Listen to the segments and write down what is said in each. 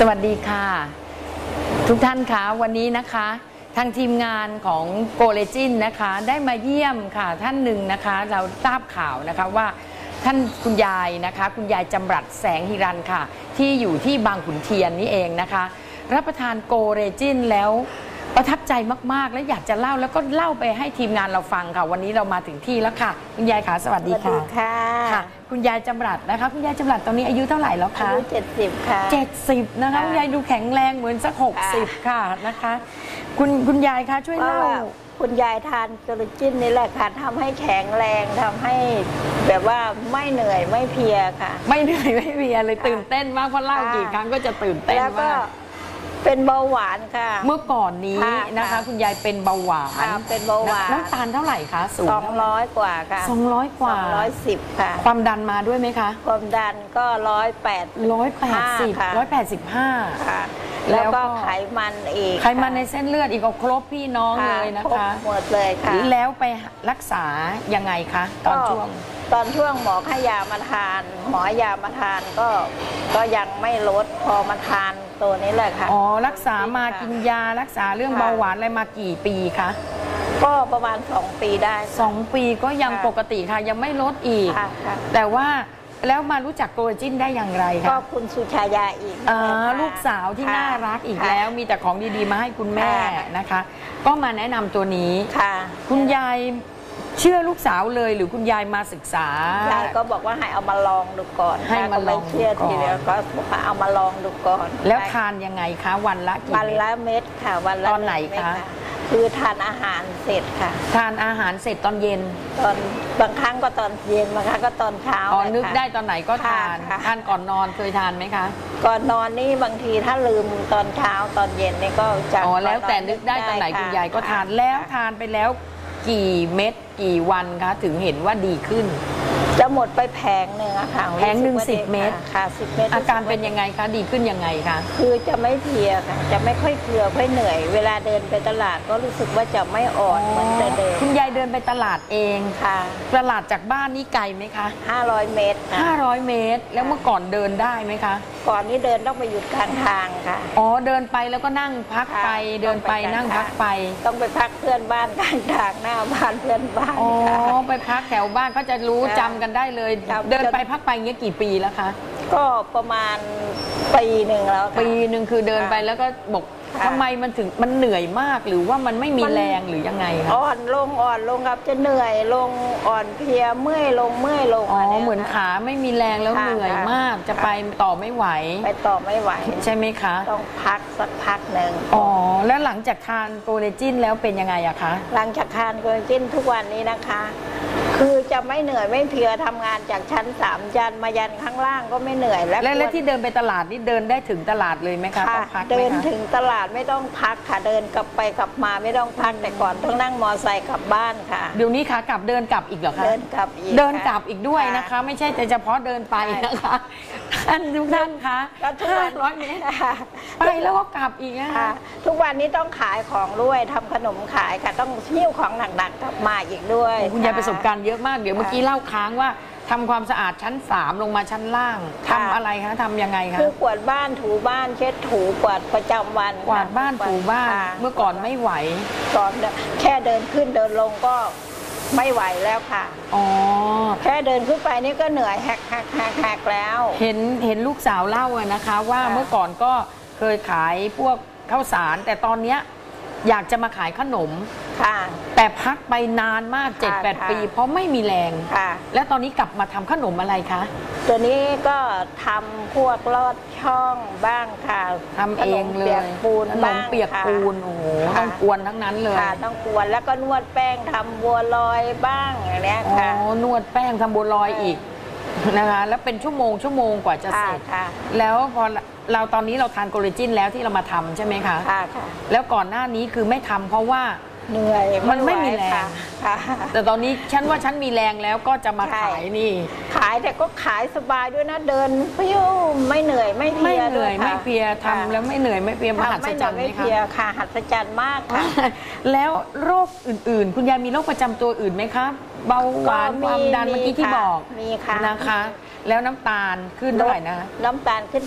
สวัสดีค่ะ ทุกท่านคะวันนี้นะคะ ทางทีมงานของโกเลจินนะคะ ได้มาเยี่ยมค่ะท่านหนึ่งนะคะ เราทราบข่าวนะคะว่าท่านคุณยายนะคะ คุณยายจำรัดแสงฮิรันค่ะ ที่อยู่ที่บางขุนเทียนนี่เองนะคะ รับประทานโกเลจินแล้ว ประทับใจมาก ๆ และอยากจะเล่าแล้วก็เล่าไปให้ทีมงานเราฟังค่ะ วันนี้เรามาถึงที่แล้วค่ะ คุณยายขาสวัสดีค่ะค่ะ ค่ะ คุณยายจำรัดนะคะ คุณยายจำรัดตอนนี้อายุเท่าไหร่แล้วอาคะ ยุเจ็ดสิบค่ะ 70 นะคะ ค่ะคุณยายดูแข็งแรงเหมือนสัก 60 ค่ะนะคะ คุณคุณยายคะช่วยก็เล่าคุณยายทานโซลูจินนี่แหละค่ะทำให้แข็งแรงทำให้แบบว่าไม่เหนื่อยไม่เพลียค่ะ ไม่เหนื่อยไม่เพลียเลยค่ะตื่นเต้นมากเพราะเล่าค่ะ กี่ครั้งก็จะตื่นเต้นแล้วก็มาก เป็นเบาหวานค่ะ เมื่อก่อนนี้ค่ะนะคะ ค่ะ คุณยายเป็นเบาหวานค่ะเป็นเบาหวานน้ำตาลเท่าไหร่คะสูงสองร้อยกว่าค่ะสองร้อยกว่าสองร้อยสิบค่ะ ความดันมาด้วยไหมคะความดันก็ร้อยแปด ร้อยแปดสิบค่ะ ร้อยแปดสิบห้า ค่ะ แล้แล้ววก็ ก็ไขมันอีกไขมันในเส้นเลือดอีกก็ครบพี่น้องค่ะเลยนะครบคะหมดเลยค่ะแล้วไปรักษายังไงคะ ตอนช่วง ตอนช่วงหมอให้ยามาทาน หมอให้ยามาทานก็ก็ยังไม่ลดพอมาทาน ตัวนี้เลยค่ะ อ๋อ รักษามากินยารักษาเรื่องค่ะเบาหวานอะไรมากี่ปีคะก็ประมาณ 2 ปีได้สองปีก็ยังค่ะปกติค่ะยังไม่ลดอีกค่ะค่ะแต่ว่าแล้วมารู้จักโกลจินได้อย่างไรก็คะคุณสุชายาอีกอ่านะคะลูกสาวที่ค่ะน่ารักอีกค่ะแล้ว มีแต่ของดีๆมาให้คุณแม่ค่ะนะคะ ก็มาแนะนำตัวนี้ค่ะคุณยาย เชื่อลูกสาวเลยหรือคุณยายมาศึกษา ยายก็บอกว่าให้เอามาลองดูก่อนให้มาลองป้ก็ไเชื่อดูก่อนทีเดียวก็บอกว่าเอามาลองดูก่อนแล้วทานยังไงคะวันละกี่วันเม็ด ละเม็ดค่ะ วันละตอนไหนเม็ดคะ คือทานอาหารเสร็จค่ะ ทานอาหารเสร็จตอนเย็นตอนบางครั้งก็ตอนเย็นบางครั้งก็ตอนเช้าอ๋อเลยนึกค่ะ ได้ตอนไหนก็ทานค่ะ ทานก่อนนอนเคยทานไหมคะก่อนนอนนี่บางทีถ้าลืมตอนเช้าตอนเย็นนี่ก็จะอ๋อแล้วแต่นึกได้ตอนไหนค่ะคุณยายก็ทานแล้วทานไปแล้ว กี่เม็ดกี่วันคะถึงเห็นว่าดีขึ้น จะหมดไปแผงหนึ่งอะค่ะแผงหนึ่งรู้สิกบว่าเม็ดค่ะสิบเม็ดอาการเป็นยังไงคะ ดีขึ้นยังไงคะ คือจะไม่เพลียค่ะ จะไม่ค่อยเพลียค่อยเหนื่อย เวลาเดินไปตลาดก็รู้สึกว่าจะไม่อ่อนเหมือนแต่เดิมคุณยายเดินไปตลาดเอง ค่ะตลาดจากบ้านนี่ไกลไหมคะ 500 เมตรค่ะ 500 เมตร แล้วเมื่อก่อนเดินได้ไหมคะ ก่อนนี้เดินต้องไปหยุดกลางทางค่ะ อ๋อเดินไปแล้วก็นั่งพักไป ค่ะเดินไปต้องไปนั่งกลางพักไปต้องไปพักเพื่อนบ้านกลางทางหน้าบ้านเพื่อนบ้านอ๋อค่ะ ไปพักแถวบ้านก็จะรู้ค่ะจำกันได้เลย จำ เดินไปพักไปอย่างเงี้ยกี่ปีแล้วคะก็ประมาณปีหนึ่งแล้วค่ะ ปีหนึ่งคือเดินไปค่ะแล้วก็บอกค่ะ ทำไมมันถึงมันเหนื่อยมากหรือว่ามันไม่มีมันแรงหรือยังไงคะอ่อนลงอ่อนลงครับจะเหนื่อยลงอ่อนเพลียเมื่อยลงเมื่อยลงอ๋อะไรยเหมือนค่ะขาไม่มีแรงแล้วค่ะเหนื่อยค่ะมาก จะไปต่อไม่ไหว ไปต่อไม่ไหว ใช่ไหมคะ ต้องพักสักพักหนึ่งอ๋อแล้วหลังจากทานโกเลจินแล้วเป็นยังไงอะคะหลังจากทานโกลจินทุกวันนี้นะคะ คือจะไม่เหนื่อยไม่เพลียทำงานจากชั้นสามยันมายันข้างล่างก็ไม่เหนื่อยและและและควรที่เดินไปตลาดนี่เดินได้ถึงตลาดเลยไหมคะค่ะต้องพักไหมเดินคะถึงตลาดไม่ต้องพักค่ะเดินกลับไปกลับมาไม่ต้องพักแต่ก่อนต้องนั่งมอไซค์กลับบ้านค่ะ เดี๋ยวนี้ขากลับเดินกลับอีกเหรอคะเดินกลับอีกเดินค่ะกลับอีกด้วยนะคะ ไม่ใช่แต่เฉพาะเดินไปนะคะท่านทุกท่านคะก็ทุกห้าวันร้อยเมตรค่ะไปแล้วก็กลับอีกนะค่ะคะทุกวันนี้ต้องขายของด้วยทำขนมขายค่ะต้องหิ้วของหนักๆกลับมาอีกด้วยโอ้คุณยายประสบการณ์เยอะมากเดี๋ยวเมื่อกี้เล่าค้างว่า ทำความสะอาดชั้น 3 ลงมาชั้นล่างทำอะไรคะทำยังไงคะคือกวาดบ้านถูบ้านเช็ดถูกวาดประจำวันกวาดบ้านถูบ้านค่ะเมื่อก่อนไม่ไหวก่อนแค่เดินขึ้นเดินลงก็ไม่ไหวแล้วค่ะ อ๋อแค่เดินขึ้นไปนี่ก็เหนื่อยแหกแหกแหกแหกแล้ว เห็นเห็นลูกสาวเล่าอะนะคะ ว่าค่ะ เมื่อก่อนก็เคยขายพวกข้าวสาร แต่ตอนเนี้ยอยากจะมาขายขนม ค่ะ แต่พักไปนานมากค่ะ7-8ค่ะปี เพราะไม่มีแรง ค่ะ แล้วตอนนี้กลับมาทำขนมอะไรคะ ตัวนี้ก็ทำพวกลอดช่องบ้างค่ะทำเองเลขนมเปียยกปูนขนบ้ามงเปียกค่ะ ปูนโอ้โหค่ะ ต้องกวนทั้งนั้นเลยค่ะ ต้องกวนแล้วก็นวดแป้งทำบัวลอยบ้างอย่างเนี้ยอ๋ค่ะ อนวดแป้งทำบัวลอยค่ะอีกนะคะ แล้วเป็นชั่วโมงชั่วโมงกว่าจะเสค่ะร็จ ค่ะแล้วพอเราตอนนี้เราทานโกเลจินแล้วที่เรามาทำใช่ไหมคะ ค่ะค่ะ แล้วก่อนหน้านี้คือไม่ทำเพราะว่า เหนื่อยมันไม่มีหวแรงค่ะค่ะแต่ตอนนี้ฉันว่าฉันมีแรงแล้วก็จะมาใช่ขายนี่ ขายแต่ก็ขายสบายด้วยนะเดินปิ้วไม่เหนื่อยไม่เพไม่ลียเหนื่อยด้วไม่ค่ะเพลียทำแล้วไม่เหนื่อยไม่เพลียมหัศไม่เหจนื่รอรยย์ไหมไม่เพคะลียค่ะหัศจรรย์มากค่ะ แล้วโรคอื่นๆ คุณยายมีโรคประจำตัวอื่นไหมคะเบาหวานก็มีความดันเมื่อกี้ที่มีค่ะบอกมีค่ะนะคะม แล้วน้ำตาลขึ้นเท่าไหร่นะน้ำตาลขึ้น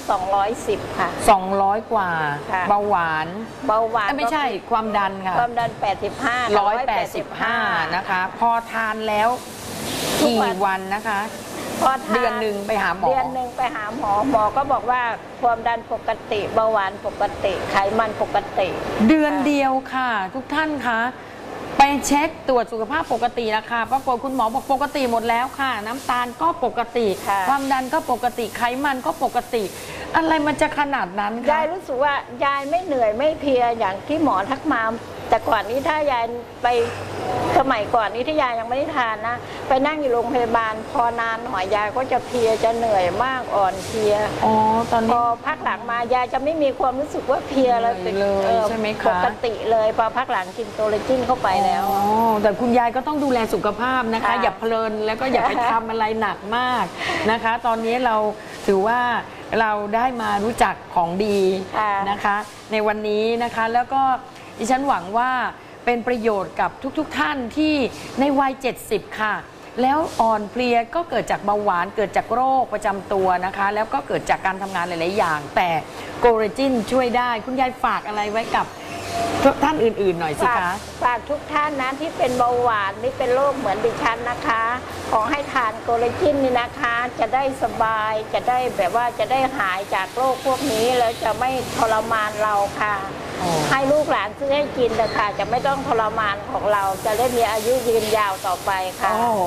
210 ค่ะ 200 กว่า ค่ะ เบาหวานเบาหวานเอ้ยไม่ใช่ความดันค่ะความดัน 85 185 นะคะ พอทานแล้วทุกกี่วัน วันนะคะ พอทาเดือนหนึ่งไปหาหมอ เดือนหนึ่งไปหาหมอหมอก็บอกว่าความดันปกติเบาหวานปกติ ไขมันปกติ เดือนเดียวค่ะ ทุกท่านคะไป เช็คตรวจสุขภาพปกติแล้วค่ะปรากฏคุณหมอบอกปกติหมดแล้วค่ะ น้ำตาลก็ปกติค่ะความดันก็ปกติไขมันก็ปกติ อะไรมันจะขนาดนั้นยาคะยรู้สึกว่ายายไม่เหนื่อยไม่เพลียอย่างที่หมอทักมา แต่ก่อนนี้ถ้ายายไปสมัยก่อนนี้ที่ยายยังไม่ได้ทานนะ ไปนั่งอยู่โรงพยาบาล พอนานหน่อยยายก็จะเพลียจะเหนื่อยมากอ่อนเพลียอ๋อตอนพนี้ อพักหลังมายายจะไม่มีความรู้สึกว่าเพลียแล้วเหนื่อยเลยออใช่ไหมคะ ปกติเลยพอพักหลังกินโตเลจินเข้าไปแล้ว อ๋อแต่คุณยายก็ต้องดูแลสุขภาพนะคะ ค่ะอย่าเพลินแล้วก็อย่าไปทำอะไรหนักมากนะคะ ตอนนี้เราถือว่าเราได้มารู้จักของดีค่ะนะคะ ในวันนี้นะคะแล้วก็ ดิฉันหวังว่าเป็นประโยชน์กับทุกๆทท่านที่ในวัย 70 ค่ะ แล้วอ่อนเพลียก็เกิดจากเบาหวานเกิดจากโรคประจำตัวนะคะ แล้วก็เกิดจากการทำงานหลาย ๆ อย่าง แต่โกเรจินช่วยได้คุณยายฝากอะไรไว้กับท,ท่านอื่น ๆ หน่อยสิคะ ฝากทุกท่านนะที่เป็นเบาหวานหรือเป็นโรคเหมือนดิฉันนะคะ ขอให้ทานโกเลจินนี่นะคะ จะได้สบายจะได้แบบว่าจะได้หายจากโรคพวกนี้แล้วจะไม่ทรมานเราค่ะ ให้ลูกหลานซื้อให้กินนะคะจะไม่ต้องทรมานของเราจะได้มีอายุยืนยาวต่อไปค่ะโอ้โห